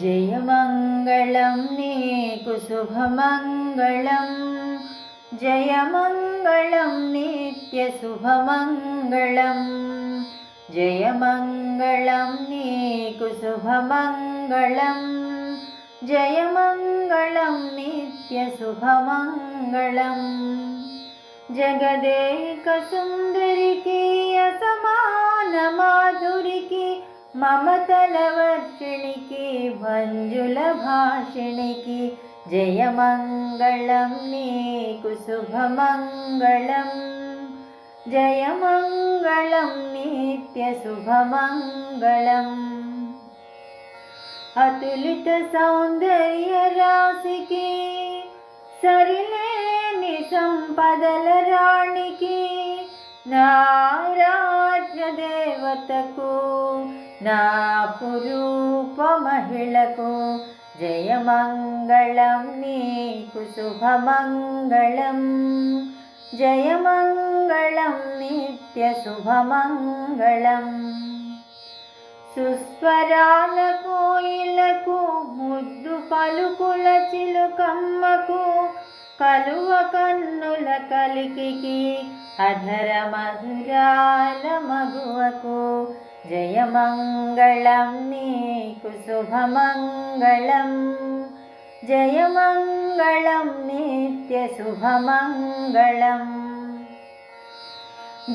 ജയമംഗളം നീക്കു ശുഭമംഗളം ജയമംഗളം നിത്യശുഭമംഗളം ജയമംഗളം നീക്കു ശുഭമംഗളം ജയമംഗളം നിത്യശുഭമംഗളം ജഗദേക സുന്ദരിക്ക് അസമാന മാധുരി మమతల వర్షిణికి మంజుల భాషిణికి జయమంగళం నీకు శుభమంగళం. జయమంగళం నిత్య శుభమంగళం. అతులిత సౌందర్య రాశికి సరిలేని సంపదల రాణికి నారాజ్య దేవతకు నా పురూప మహిళకు జయమంగళం నీకు శుభమంగళం. జయమంగళం నిత్య శుభమంగళం. సుస్వరాల కోయిలకు ముద్దు పలుకుల చిలుకమ్మకు కలువ కన్నుల కలికి అధర మధురాల మగువకు जयमङ्गलं नीकुशुभमङ्गलं जय मङ्गलं नित्यशुभमङ्गलम्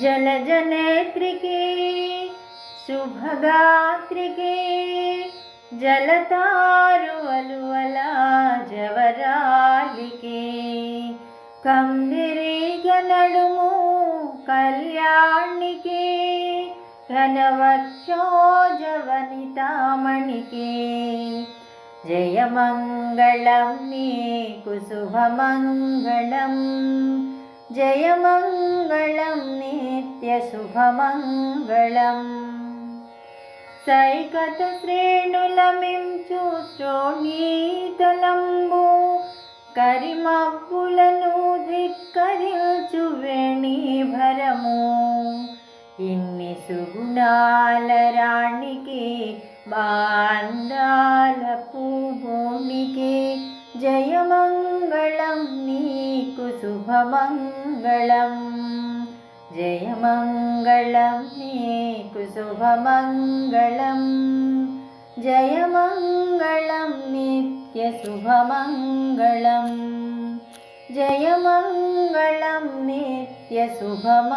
जलजनेत्रिके शुभगात्रिके जलतारुव ఘనవక్షోజవనితామణికి జయమంగళం నీకు శుభమంగళం. జయమంగళం నిత్య శుభమంగళం. సైకత శ్రేణులమించు శ్రోణీతలంబు కరిమబ్బులను ధిక్కరించు వేణీభరము. ఇన్ని సుగుణాల రాణికి బాండాల పూభూమికి జయమంగళం నీకు శుభమంగళం జయమంగళం నీకు శుభమంగళం జయమంగళం నిత్య శుభమంగళం జయమంగళం నిత్య നിത്യസുഖമംഗളം